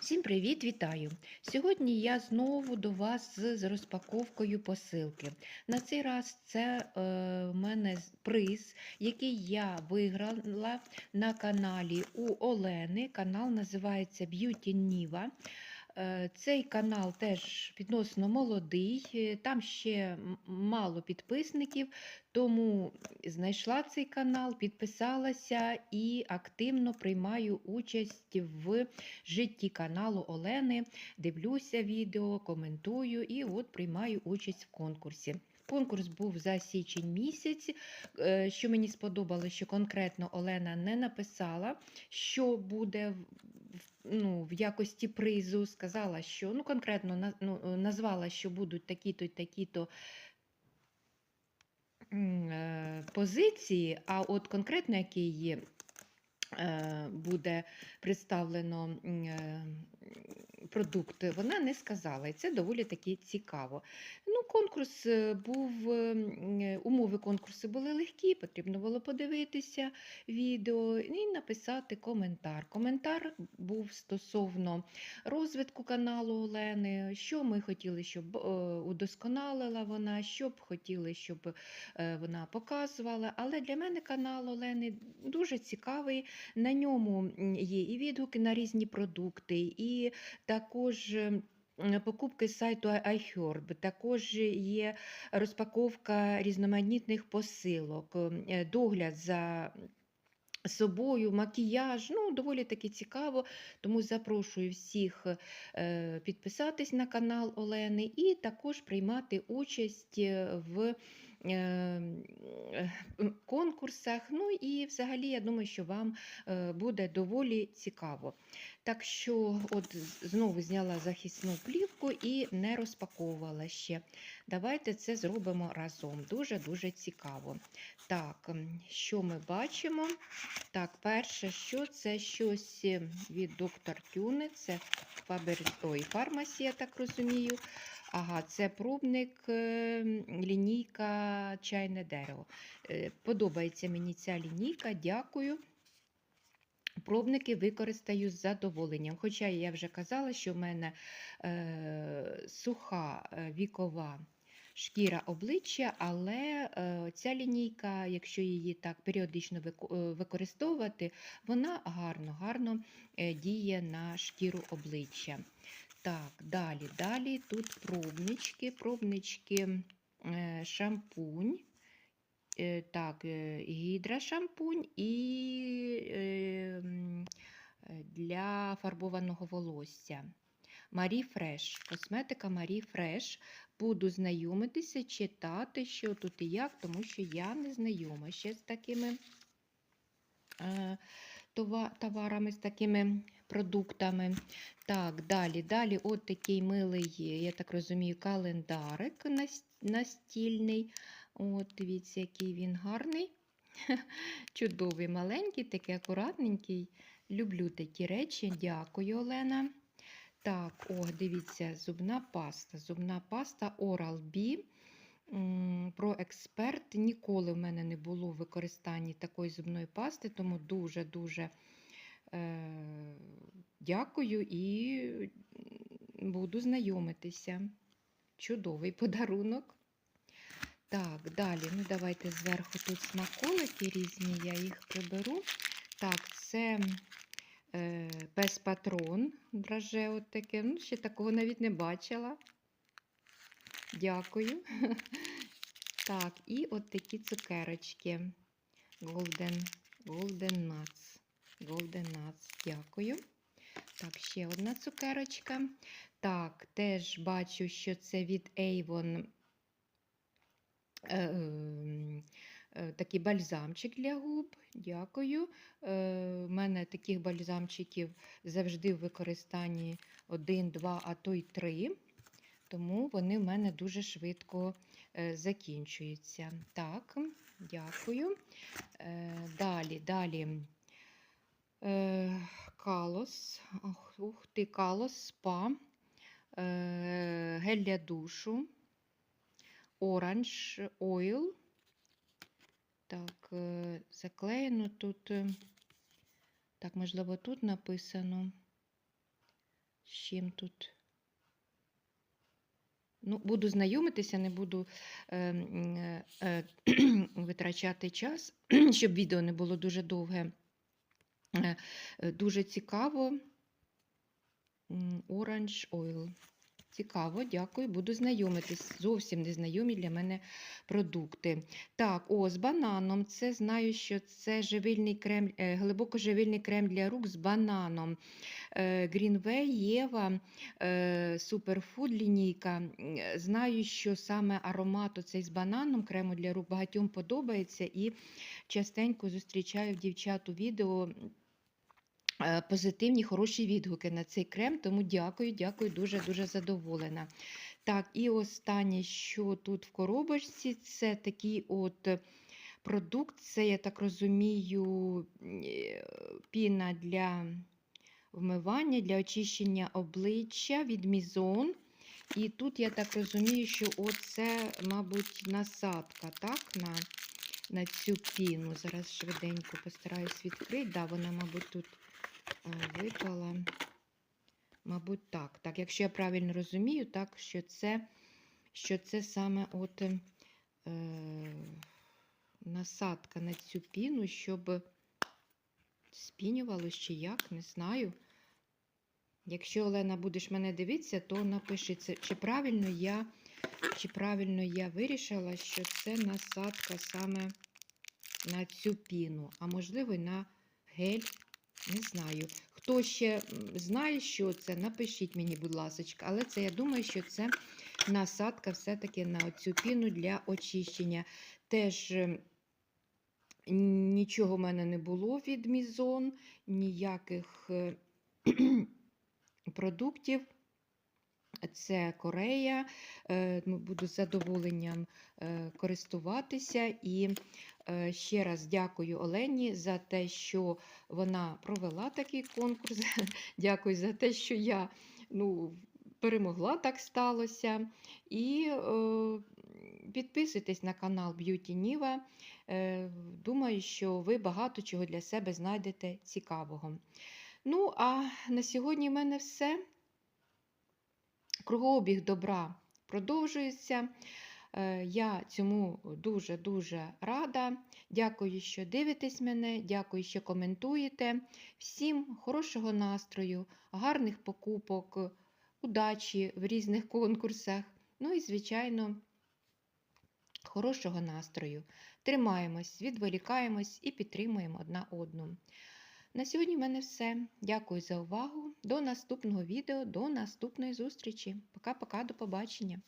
Всім привіт, вітаю! Сьогодні я знову до вас з, розпаковкою посилки. На цей раз це е, в мене приз, який я виграла на каналі у Олени. Канал називається Beauty Niva. Е, Цей канал теж відносно молодий, е, там ще мало підписників, тому знайшла цей канал, підписалася і активно приймаю участь в житті каналу Олени. Дивлюся відео, коментую і от приймаю участь в конкурсі. Конкурс був за січень місяць. Е, Що мені сподобалося, що конкретно Олена не написала, що буде ну, в якості призу. Сказала, що ну, конкретно ну, назвала, що будуть такі-то й такі-то е, позиції, а от конкретно який е, буде представлено продукт, вона не сказала. І це доволі таки цікаво. Конкурс е, був, е, м, е, умови конкурсу були легкі, потрібно було подивитися відео і написати коментар. Коментар був стосовно розвитку каналу Олени, що ми хотіли, щоб е, удосконалила вона, що б хотіли, щоб вона показувала. Але для мене канал Олени дуже цікавий. На ньому є і відгуки на різні продукти, і також. Покупки з сайту iHerb, також є розпаковка різноманітних посилок, е, догляд за собою, макіяж. Ну, доволі таки цікаво. Тому запрошую всіх е, підписатись на канал Олени і також приймати участь е, в е, е, конкурсах. Ну і взагалі, я думаю, що вам е, буде доволі цікаво. Так що, от знову зняла захисну плівку і не розпаковувала ще. Давайте це зробимо разом. Дуже-дуже цікаво. Так, що ми бачимо? Так, перше, що це щось е, від доктор Тюни, це Фабер... Ой, фармасі, я так розумію. Ага, це пробник, е, лінійка чайне дерево. Е, Подобається мені ця лінійка, дякую. Пробники використаю з задоволенням. Хоча я вже казала, що в мене е, суха е, вікова шкіра обличчя, але е, ця лінійка, якщо її так періодично е, використовувати, вона гарно, гарно діє на шкіру обличчя. Так, далі, далі тут пробнички, пробнички, шампунь. Е, Так, е, гідра шампунь і е, для фарбованого волосся. Марі Фреш, косметика Марі Фреш. Буду знайомитися, читати, що тут і як, тому що я не знайома ще з такими товарами, з такими продуктами. Так, далі, далі, от такий милий, я так розумію, календарик настільний. От, дивіться, який він гарний. Чудовий, маленький, такий акуратненький. Люблю такі речі. Дякую, Олена. Так, о, дивіться, зубна паста. Зубна паста Oral-B. Про експерт. Ніколи в мене не було в використанні такої зубної пасти, тому дуже-дуже е, дякую і буду знайомитися. Чудовий подарунок. Так, далі, ну давайте зверху тут смаколики різні, я їх приберу. Так, це е, пес патрон, драже от таке. Ну, ще такого навіть не бачила. Дякую. Так, і от такі цукерочки. Golden, Golden Nuts. Golden Nuts, дякую. Так, ще одна цукерочка. Так, теж бачу, що це від Avon такий бальзамчик для губ. Дякую. Е, У мене таких бальзамчиків завжди в використанні один, два, а то й три. Тому вони в мене дуже швидко е, закінчуються. Так, дякую. Е, Далі, далі. Е, Калос. Ух ти, калос, спа. Е, Гель для душу. Оранж ойл. Так, е, заклеєно тут. е, Так, можливо, тут написано. з чим тут. Ну, буду знайомитися, не буду е, е, е, витрачати час, щоб відео не було дуже довге. Дуже цікаво. Orange Oil. Цікаво, дякую. Буду знайомитись. Зовсім незнайомі для мене продукти. Так, о, з бананом. Це знаю, що це живильний крем, е, глибокоживильний крем для рук з бананом. Greenway, Єва, Superfood лінійка. Знаю, що саме аромат оцей з бананом, крему для рук багатьом подобається і частенько зустрічаю в дівчат у відео позитивні, хороші відгуки на цей крем, тому дякую, дякую, дуже-дуже задоволена. Так, і останнє, що тут в коробочці, це такий от е, продукт, це, я так розумію, е, піна для вмивання, для очищення обличчя від Мізон. І тут я так розумію, що оце, мабуть, насадка, так, на, на цю піну. Зараз швиденько постараюсь відкрити. Да, вона, мабуть, тут е, випала. Мабуть, так. Так, якщо я правильно розумію, так, що це, що це саме от е, насадка на цю піну, щоб спінювалось чи як, не знаю. Якщо Олена будеш мене дивитися, то напиши, це, чи правильно я, чи правильно я вирішила, що це насадка саме на цю піну, а можливо, на гель, не знаю. Хто ще знає, що це, напишіть мені, будь ласка. Але це я думаю, що це насадка все-таки на цю піну для очищення. Теж ем, нічого в мене не було від Мізон, ніяких е, продуктів. Це Корея. Е, ну, Буду з задоволенням е, користуватися. І е, ще раз дякую Олені за те, що вона провела такий конкурс. Дякую за те, що я ну, перемогла, так сталося. І підписуйтесь на канал Niva. Е, Думаю, що ви багато чого для себе знайдете цікавого. Ну, а на сьогодні в мене все. Кругообіг добра продовжується. Е, Я цьому дуже-дуже рада. Дякую, що дивитесь мене, дякую, що коментуєте. Всім хорошого настрою, гарних покупок, удачі в різних конкурсах. Ну і, звичайно, хорошого настрою. Тримаємось, відволікаємось і підтримуємо одна одну. На сьогодні в мене все. Дякую за увагу. До наступного відео, до наступної зустрічі. Пока-пока, до побачення.